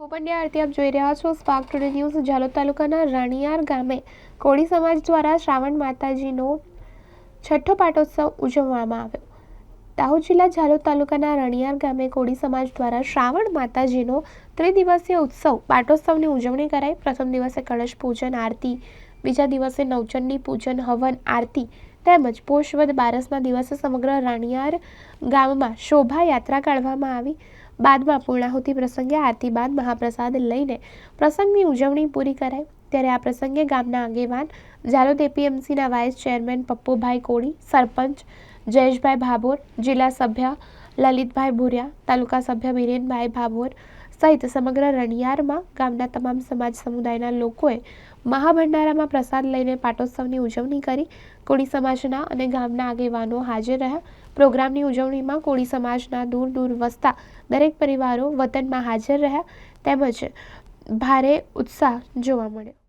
હું પંડ્યા આરતી આપ જોઈ રહ્યા છો સ્પાર્ક ટુડે ન્યૂઝ ઝાલોદ તાલુકાના રાણિયાર ગામે કોળી સમાજ દ્વારા શ્રાવણ માતાજીનો છઠ્ઠો પાટોત્સવ ઉજવવામાં આવ્યો. દાહોદ જિલ્લા ઝાલોદ તાલુકાના રણિયાર ગામે કોળી સમાજ દ્વારા શ્રાવણ માતાજીનો ત્રિદિવસીય ઉત્સવ પાટોત્સવની ઉજવણી કરાઈ. પ્રથમ દિવસે કળશ પૂજન આરતી, બીજા દિવસે નવચંડી પૂજન, હવન આરતી તેમજ પોષવદ બારસના દિવસે સમગ્ર રાણિયાર ગામમાં શોભાયાત્રા કાઢવામાં આવી. બાદમાં પૂર્ણાહુતિ પ્રસંગે આરતી બાદ મહાપ્રસાદ લઈને પ્રસંગની ઉજવણી પૂરી કરાઈ. ત્યારે આ પ્રસંગે ગામના આગેવાન ઝાલોદ એપીએમસીના વાઇસ ચેરમેન પપ્પુભાઈ કોળી, સરપંચ જયેશભાઈ ભાભોર, જિલ્લા સભ્ય લલિતભાઈ ભુરિયા, તાલુકા સભ્ય બિરેનભાઈ ભાભોર સહિત સમગ્ર રણિયારમાં ગામના તમામ સમાજ સમુદાયના લોકોએ મહાભંડારામાં પ્રસાદ લઈને પાટોત્સવની ઉજવણી કરી. કોળી સમાજના અને ગામના આગેવાનો હાજર રહ્યા. પ્રોગ્રામની ઉજવણીમાં કોળી સમાજના દૂર દૂર વસતા દરેક પરિવારો વતનમાં હાજર રહ્યા. તેમજ ભારે ઉત્સાહ જોવા મળ્યો.